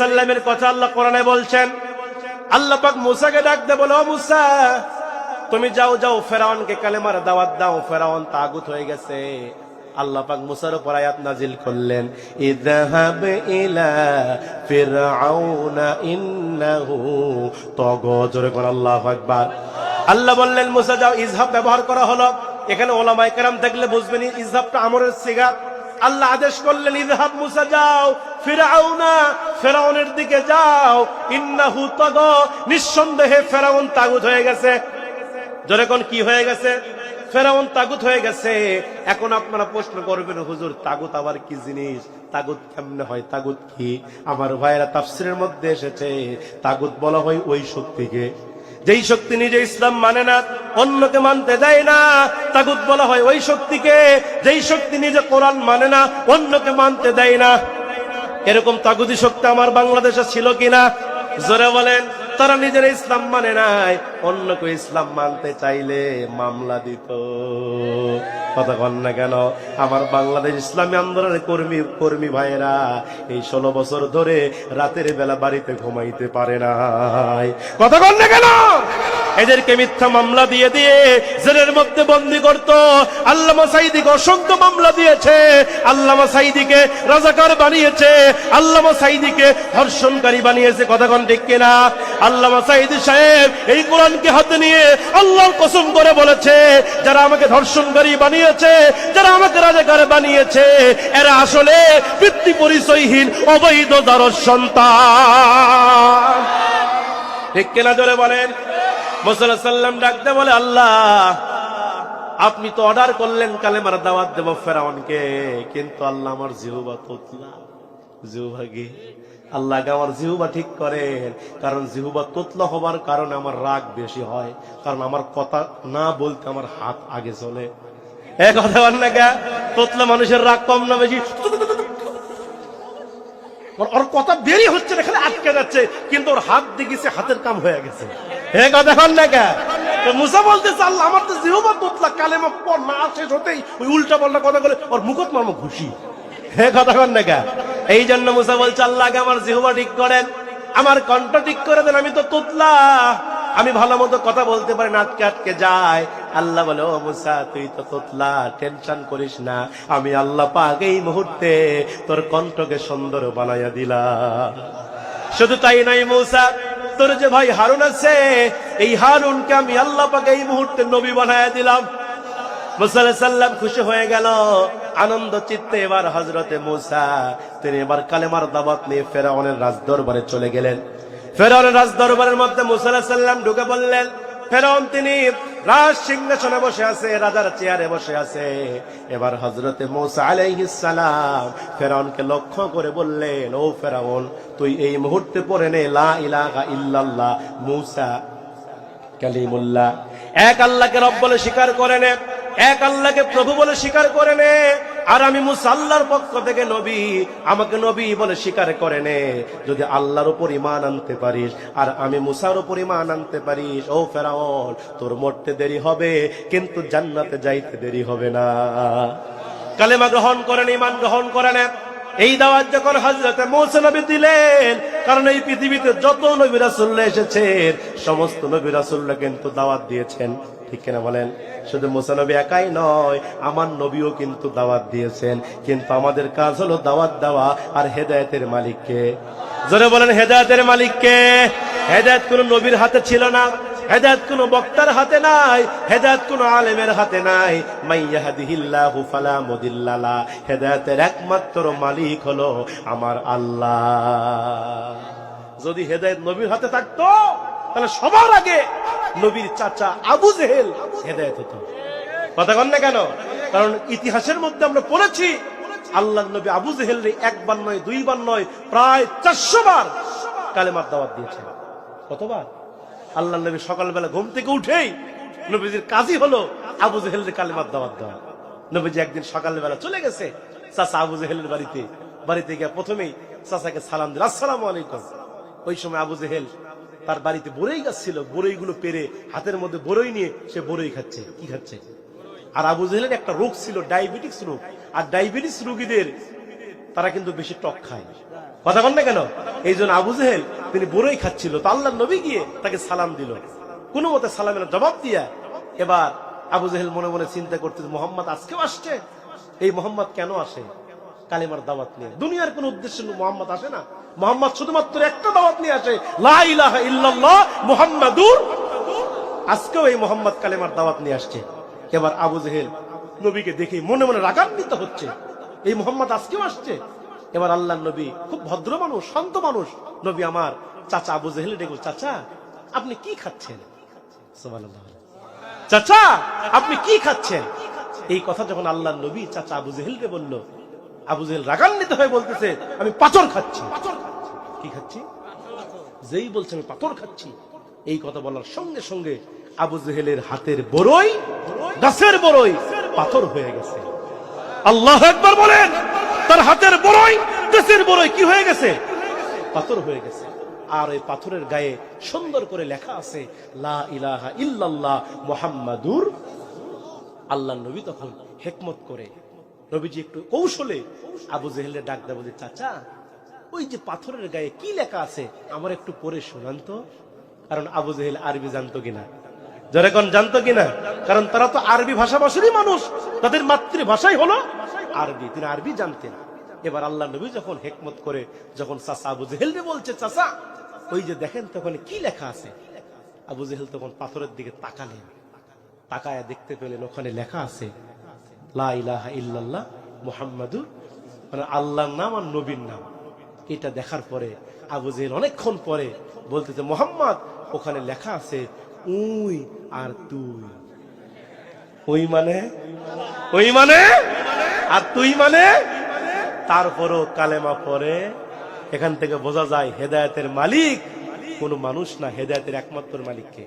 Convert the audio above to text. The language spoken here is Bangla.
সাল্লামের কথা আল্লাহ কোরআনে বলছেন। আল্লাহ পাক মুসাকে ডাক দে বলো মুসা, তুমি যাও যাও ফেরাউনকে কালেমার দাওয়াত দাও ফেরাউন তাগুত হয়ে গেছে। আল্লাহ পাক মুসার উপর আয়াত নাজিল করলেন, ইযহাব ইলা ফিরআউনা ইন্নাহু। তাগা কোন আল্লাহু আকবার। আল্লাহ বললেন, মুসা, যাও ইজহাব ব্যবহার করা হলো। এখানে ওলামায়ে কেরাম থাকলে বুঝবেন ইজহাবটা আমরের সিগা আল্লাহ আদেশ করলেন ইজহাব মুসা, যাও। ফিরাউনা, ফেরাউনের দিকে যাও। ইন্নাহু তাগা। নিঃসন্দেহে ফেরাউন তাগুত হয়ে গেছে। জোরে কোন কি হয়ে গেছে? ফেরাউন তাগুত হয়ে গেছে। এখন আপনারা প্রশ্ন করবেন, হুজুর, তাগুত আবার কি জিনিস? তাগুত কেমনে হয়? তাগুত কি? আমার ভাইয়েরা তাফসিরের মধ্যে এসেছে। তাগুত বলা হয় ওই শক্তিকে। যেই শক্তি নিজে ইসলাম মানে না, অন্যকে মানতে দেয় না। তাগুত বলা হয় ওই শক্তিকে, যেই শক্তি নিজে কোরআন মানে না, অন্যকে মানতে দেয় না। এরকম তাগুদি শক্তি আমার বাংলাদেশে ছিল কিনা? জোরে বলেন। তারা নিজের ইসলাম মানে নাই, অন্য কেউ ইসলাম মানতে চাইলে মামলা দিত। কথা না কেন? আমার বাংলাদেশ ইসলামী আন্দোলনের কর্মী কর্মী ভাইয়েরা, এই ষোলো বছর ধরে রাতের বেলা বাড়িতে ঘুমাইতে পারে না কথা না কেন? এদেরকে মিথ্যা মামলা দিয়ে দিয়ে জেলের মধ্যে বন্দি করত। আল্লামা সাইদিকে অসংখ্য মামলা দিয়েছে। আল্লামা সাইদিকে রাজাকার বানিয়েছে। আল্লামা সাইদিকে ধর্ষণকারী বানিয়েছে। কথা কন ঠিক কিনা? আল্লামা সাইদি সাহেব এই কোরআনকে হাতে নিয়ে আল্লাহর কসম করে বলেছে, যারা আমাকে ধর্ষণকারী বানিয়েছে, যারা আমাকে রাজাকার বানিয়েছে, এরা আসলে বৃত্তি পরিচয়হীন, অবৈধ দ্বারর সন্তান। ঠিক কিনা ধরে বলেন? মোসাল্লাহ সাল্লাম ডাকতে বলে, আল্লাহ, আপনি তো অর্ডার করলেন কালেমার দাওয়াত দেব ফেরাউনকে, কিন্তু আল্লাহ আমার জিহুবা তোতলা। জিহুবাগে আল্লাহকে আমার জিহুবা ঠিক করেন, কারণ জিহুবা তোতলা হবার কারণে আমার রাগ বেশি হয়, কারণ আমার কথা না বলতে আমার হাত আগে চলে। এ কথা বল না কে? তোতলা মানুষের রাগ কম না বেশি? ওর- ওর কথা বেরি হচ্ছে না খালি আটকে যাচ্ছে। কিন্তু ওর হাত দেখিছে হাতের কাম হয়ে গেছে। হে কথা না কে? মুসা বলতেছে আল্লাহ আমার তো কালেমা পর না শেষ হতেই ওই উল্টা পাল্টা কথা বলে ওর মুখত মারমো ঘুষি। হে কথা না কে? এই জন্য মুসা বলছে আল্লাহকে আমার জিহবা ঠিক করেন আমার কণ্ঠ ঠিক করে দেন আমি তো তোতলা। আমি ভালো মতো কথা বলতে পারি না আটকে আটকে যায়। আল্লাহ বলে, ও মুসা, তুই তো তোতলা, টেনশন করিস না। আমি আল্লাহ পাক এই মুহূর্তে তোর কণ্ঠকে সুন্দর বানাইয়া দিলাম। শুধু তাই নাই মৌসা, তোর যে ভাই হারুন আছে, এই হারুনকে আমি আল্লাহ পাক এই মুহূর্তে নবী বানাইয়া দিলাম। মুসাল্লাম খুশি হয়ে গেল। আনন্দ চিত্তে এবার হজরতে মুসা, তিনি এবার কালেমার দাবাত নিয়ে ফেরাউনের রাজ দরবারে চলে গেলেন। ফেরাউনের রাজ দরবারের মধ্যে মুসাল্লাম ঢুকে বললেন, ফেরাউন, তিনি রাজ সিংহাসনে বসে আছে, রাজার চেয়ারে বসে আছে। এবার হজরতে মৌসা আলাইহিসালাম ফেরাউনকে লক্ষ্য করে বললেন, ও ফেরাউন, তুই এই মুহূর্তে পড়ে নে, লা ইলাহা ইল্লাল্লাহ, মৌসা কালিমুল্লাহ। এক আল্লাহকে রব বলে স্বীকার করে নে, এক আল্লাহকে প্রভু বলে স্বীকার করে নে। আর আমি মুসাল্লার পক্ষ থেকে নবী, আমাকে নবী বলে স্বীকার করে নে। যদি আল্লাহর উপর ইমান আনতে পারিস, আর আমি মুসার উপর ইমান আনতে পারিস, ও ফেরাউন, তোর মরতে দেরি হবে, কিন্তু জান্নাতে যাইতে দেরি হবে না। কালেমা গ্রহণ করেন ইমান গ্রহণ করেন। এই দাওয়াত যখন হজরতে মৌসা নবী দিলেন, কারণ এই পৃথিবীতে যত নবী রাসুল্লাহ এসেছেন, সমস্ত নবী রাসুল্লাহ কিন্তু দাওয়াত দিয়েছেন। ঠিক কিনা বলেন? শুধু মুসা নবী একাই নয়, আমার নবীও কিন্তু দাওয়াত দিয়েছেন। কিন্তু আমাদের কাজ হলো দাওয়াত দেওয়া আর হেদায়েতের মালিককে। জোরে বলেন, হেদায়েতের মালিককে। হেদায়েত কোন নবীর হাতে ছিল না, হেদায়ত কোন বক্তার হাতে নাই, হেদায়ত কোন আলেমের হাতে নাই। মাইয়াহাদিহিল্লাহু ফালা মুদিল্লালা হেদায়েতের একমাত্র মালিক হলো আমার আল্লাহ। যদি হেদায়েত নবীর হাতে থাকতো তাহলে সবার আগে নবীর চাচা আবু জেহেল হেদায়েত হতো কথা কন না কেন? কারণ ইতিহাসের মধ্যে আমরা পড়েছি আল্লাহ নবী আবু জেহেল একবার নয়, দুইবার নয়, প্রায় চারশো বার কালেমার দাওয়াত দিয়েছেন। কতবার? আল্লাহ নবী সকালবেলা ঘুম থেকে উঠেই নবীজির কাজই হলো আবু জেহেলের কালেমার দাওয়াত দেওয়া। নবীজি একদিন সকালবেলা চলে গেছে চাচা আবু জেহেলের বাড়িতে। বাড়িতে গিয়ে প্রথমেই চাচাকে সালাম দিল, আসসালাম আলাইকুম। ওই সময় আবু জেহেল তার বাড়িতে বড়ই গাছ ছিল বড়ই গুলো পেরে হাতের মধ্যে বড়ই নিয়ে সে বড়ই খাচ্ছে। কি খাচ্ছে? আর আবু জেহেলের একটা রোগ ছিল, ডায়াবেটিক্স রোগ। আর ডায়াবেটিস রোগীদের তারা কিন্তু বেশি টক খায়। কথা কন না কেন? এই জন্য আবু জেহেল তিনি বড়ই খাচ্ছিল। তো আল্লাহ নবী গিয়ে তাকে সালাম দিল। কোন মতে সালামের জবাব দিয়া এবার আবু জেহেল মনে মনে চিন্তা করতে মোহাম্মদ আজকেও আসছে? এই মোহাম্মদ কেন আসে? কালিমার দাওয়াত নিয়ে। দুনিয়ার কোন উদ্দেশ্য মোহাম্মদ আসে না। মোহাম্মদ শুধুমাত্র একটা দাওয়াত নিয়ে আসে, লা ইলাহা ইল্লাল্লাহ মুহাম্মাদুর আজকেও এই মোহাম্মদ কালেমার দাওয়াত নিয়ে আসছে। এবার আবু জেহেল নবীকে দেখে মনে মনে রাগান্বিত হচ্ছে। এই মোহাম্মদ আজকেও আসছে। এবার আল্লাহ নবী খুব ভদ্র মানুষ, শান্ত মানুষ। নবী আমার, চাচা আবু জেহেল ডেকে চাচা, আপনি কি খাচ্ছেন? চাচা, আপনি কি খাচ্ছেন? এই কথা যখন আল্লাহ নবী চাচা আবু জেহেলকে বলল আবু জেহেল রাগান্বিত হয়ে বলতেছে আমি পাথর খাচ্ছি। কি খাচ্ছি? যেই বলছে আমি পাথর খাচ্ছি। এই কথা বলার সঙ্গে সঙ্গে আবু জেহেলের হাতের বড়ই গাছের বড়ই পাথর হয়ে গেছে। আল্লাহ একবার বলেন তার হাতের বড়ই গাছের বড়ই কি হয়ে গেছে? পাথর হয়ে গেছে। আর এই পাথরের গায়ে সুন্দর করে লেখা আছে লা ইলাহা ইল্লাল্লাহ মুহাম্মাদুর আল্লাহ নবী তখন হেকমত করে নবীজি একটু কৌশলে আবু জেহেলের ডাক দেয় বলে, চাচা, ওই যে পাথরের গায়ে কি লেখা আছে আমার একটু পরে শোনান তো। কারণ আবু জেহেল আরবি জানতো কিনা? কিনা? কারণ তারা তো আরবি ভাষাভাষীরই মানুষ। তাদের মাতৃভাষাই হলো আরবি। আরবি জানতেন। এবার আল্লাহ নবী যখন হেকমত করে, যখন চাচা আবু বলছে, চাচা, ওই যে দেখেন তখন কি লেখা আছে? আবু জেহেল তখন পাথরের দিকে তাকালেন। তাকায় দেখতে পেলেন ওখানে লেখা আছে লা ইলাহা ইল্লাল্লাহ মুহাম্মাদুর মানে আল্লাহর নাম আর নবীর নাম। এটা দেখার পরে, আবু জেহেল অনেকক্ষণ পরে বলতেছে, মোহাম্মদ, ওখানে লেখা আছে উই আর তুই। ওই মানে? ওই মানে? আর তুই মানে? তারপরও কালেমা পরে এখান থেকে বোঝা যায় হেদায়তের মালিক কোন মানুষ না, হেদায়তের একমাত্র মালিককে।